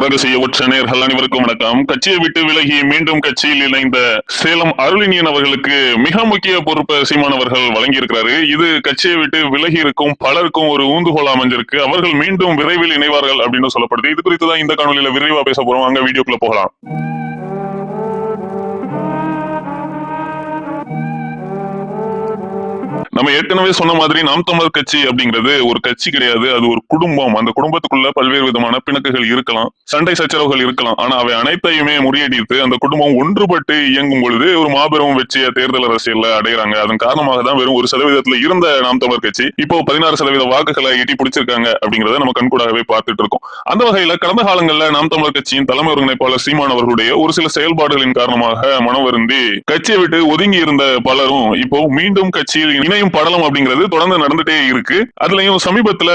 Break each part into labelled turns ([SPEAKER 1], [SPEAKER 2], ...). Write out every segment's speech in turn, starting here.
[SPEAKER 1] ரகசிய உச்ச நேர்கள் அனைவருக்கும் வணக்கம். கட்சியை விட்டு விலகி மீண்டும் கட்சியில் இணைந்த சேலம் அருளினியன் அவர்களுக்கு மிக முக்கிய பொறுப்பை சீமான் அவர்கள் வழங்கியிருக்கிறாரு. இது கட்சியை விட்டு விலகி இருக்கும் பலருக்கும் ஒரு ஊந்துகோல் அமைஞ்சிருக்கு. அவர்கள் மீண்டும் விரைவில் இணைவார்கள் அப்படின்னு சொல்லப்படுது. இது குறித்து தான் இந்த காணொலியில விரைவா பேச போறோம். அங்க வீடியோக்குள்ள போகலாம். நம்ம ஏற்கனவே சொன்ன மாதிரி நாம் தமிழர் கட்சி அப்படிங்கிறது ஒரு கட்சி கிடையாது. அது ஒரு குடும்பம். அந்த குடும்பத்துக்குள்ள பல்வேறு விதமான பிணக்குகள் இருக்கலாம். சண்டை சச்சரவுகள் இருக்கலாம். ஆனா அவை அனைத்தையுமே முறியடித்து அந்த குடும்பம் ஒன்றுபட்டு இயங்கும் பொழுது ஒரு மாபெரும் வெற்றியை தேர்தல் அரசியல்ல அடைகிறாங்க. அதன் காரணமாக தான் வெறும் ஒரு சதவீதத்துல இருந்த நாம் தமிழர் கட்சி இப்போ பதினாறு சதவீத வாக்குகளை எட்டி பிடிச்சிருக்காங்க அப்படிங்கறத நம்ம கண்கூடாகவே பார்த்துட்டு இருக்கோம். அந்த வகையில கடந்த காலங்களில் நாம் தமிழர் கட்சியின் தலைமை ஒருங்கிணைப்பாளர் சீமான் அவர்களுடைய ஒரு சில செயல்பாடுகளின் காரணமாக மனம் வருந்தி கட்சியை விட்டு ஒதுங்கி இருந்த பலரும் இப்போ மீண்டும் கட்சியில் இணையும் படலம் அப்படிங்கிறது தொடர்ந்து நடந்துட்டே இருக்கு. அதுலயும் சமீபத்துல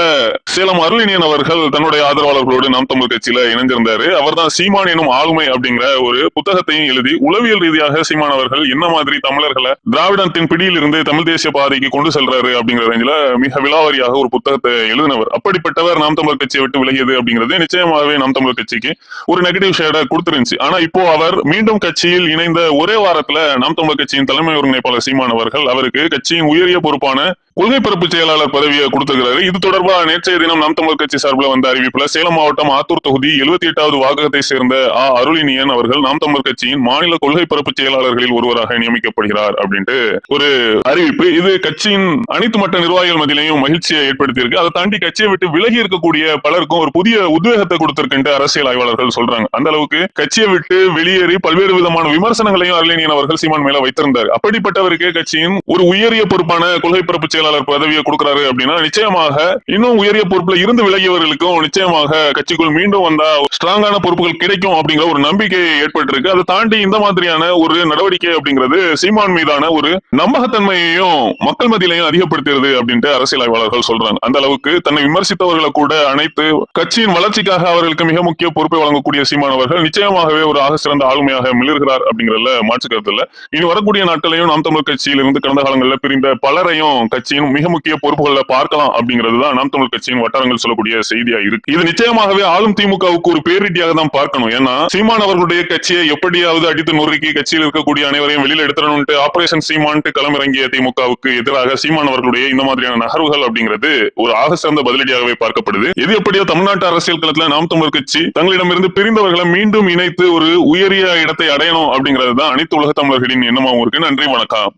[SPEAKER 1] சேலம் அருளினியன் அவர்கள் தன்னுடைய ஆதரவாளர்களோடு நாம் தமிழ் கட்சியில இணைஞ்சிருந்தாரு. அவர்தான் சீமான் எனும் ஆளுமை அப்படிங்கிற ஒரு புத்தகத்தையும் எழுதி உளவியல் ரீதியாக சீமான் அவர்கள் என்ன மாதிரி தமிழர்களை திராவிடத்தின் பிடியில் இருந்து தமிழ் தேசிய பாதைக்கு கொண்டு செல்றாரு அப்படிங்கிற ரேஞ்சில மிக விலாவாரியாக ஒரு புத்தகத்தை எழுதினவர். அப்படிப்பட்டவர் நாம் தமிழர் கட்சியை விட்டு விலகியது அப்படிங்கிறது நிச்சயமாகவே நாம் தமிழர் கட்சிக்கு ஒரு நெகட்டிவ் ஷேட கொடுத்துருந்துச்சு. ஆனா இப்போ அவர் மீண்டும் கட்சியில் இணைந்த ஒரே வாரத்துல நாம் தமிழர் கட்சியின் தலைமை ஒருங்கிணைப்பாளர் சீமான் அவர்கள் அவருக்கு கட்சியின் உயரிய பொறுப்பான கொள்கை பரப்பு செயலாளர் பதவியை கொடுத்திருக்கிறாரு. இது தொடர்பாக நேற்றைய தினம் நாம் தமிழ் கட்சி சார்பில் வந்த அறிவிப்புல சேலம் மாவட்டம் ஆத்தூர் தொகுதி எழுபத்தி எட்டாவது வாககத்தை சேர்ந்த ஆ. அருளினியன் அவர்கள் நாம் தமிழ் கட்சியின் மாநில கொள்கை பரப்பு செயலாளர்களில் ஒருவராக நியமிக்கப்படுகிறார் அப்படின்ட்டு ஒரு அறிவிப்பு. இது கட்சியின் அனைத்து மட்ட நிர்வாகிகள் மத்தியிலையும் மகிழ்ச்சியை ஏற்படுத்தியிருக்கு. அதை தாண்டி கட்சியை விட்டு விலகி இருக்கக்கூடிய பலருக்கும் ஒரு புதிய உத்வேகத்தை கொடுத்திருக்கின்ற அரசியல் ஆய்வாளர்கள் சொல்றாங்க. அந்த அளவுக்கு கட்சியை விட்டு வெளியேறி பல்வேறு விதமான விமர்சனங்களையும் அருளினியன் அவர்கள் சீமான் மேல வைத்திருந்தார். அப்படிப்பட்டவருக்கு கட்சியின் ஒரு உயரிய பொறுப்பான கொள்கை பரப்பு செயலாளர் பதவியை கொடுக்கிறாரு அப்படின்னா நிச்சயமாக இன்னும் உயரிய பொறுப்புல இருந்து விலகியவர்களுக்கும் நிச்சயமாக கட்சிக்குள் மீண்டும் வந்தா ஸ்ட்ராங்கான பொறுப்புகள் கிடைக்கும் அப்படிங்கிற ஒரு நம்பிக்கை ஏற்பட்டிருக்கு. அதை தாண்டி இந்த மாதிரியான ஒரு நடவடிக்கை அப்படிங்கிறது சீமான் மீதான ஒரு நம்பகத்தன்மையையும் மக்கள் மத்தியிலையும் அதிகப்படுத்துகிறது அப்படின்ட்டு அரசியல் ஆய்வாளர்கள் சொல்றாங்க. அந்த அளவுக்கு தன்னை விமர்சித்தவர்களை கூட அனைத்து கட்சியின் வளர்ச்சிக்காக அவர்களுக்கு மிக முக்கிய பொறுப்பை வழங்கக்கூடிய சீமான் அவர்கள் நிச்சயமாகவே ஒரு ஆக சிறந்த ஆளுமையாக மிளர்கிறார் அப்படிங்கிறதுல மாற்று கருத்துல இனி வரக்கூடிய நாட்களையும் நாம் தமிழ் கட்சியிலிருந்து கடந்த காலங்களில் பிரிந்த பலரையும் கட்சி கட்சியின் மிக முக்கிய பொறுப்புகளை பார்க்கலாம் அப்படிங்கிறது தான் நாம் தமிழ் கட்சியின் வட்டாரங்கள் சொல்லக்கூடிய செய்தியா இருக்கு. இது நிச்சயமாகவே ஆளும் திமுகவுக்கு ஒரு பேரிட்டியாக தான் பார்க்கணும். ஏன்னா சீமான் அவர்களுடைய கட்சியை எப்படியாவது அடித்து நொறுக்கி கட்சியில் இருக்கக்கூடிய அனைவரையும் வெளியில் எடுத்துடணும்ட்டு ஆபரேஷன் சீமான்ட்டு களமிறங்கிய திமுகவுக்கு எதிராக சீமான் அவர்களுடைய இந்த மாதிரியான நகர்வுகள் அப்படிங்கிறது ஒரு ஆக சிறந்த பதிலடியாகவே பார்க்கப்படுது. எது எப்படியோ தமிழ்நாட்டு அரசியல் களத்துல நாம் தமிழர் கட்சி தங்களிடமிருந்து பிரிந்தவர்களை மீண்டும் இணைத்து ஒரு உயரிய இடத்தை அடையணும் அப்படிங்கிறது தான் அனைத்து உலக தமிழர்களின் எண்ணமாகவும் இருக்கு. நன்றி வணக்கம்.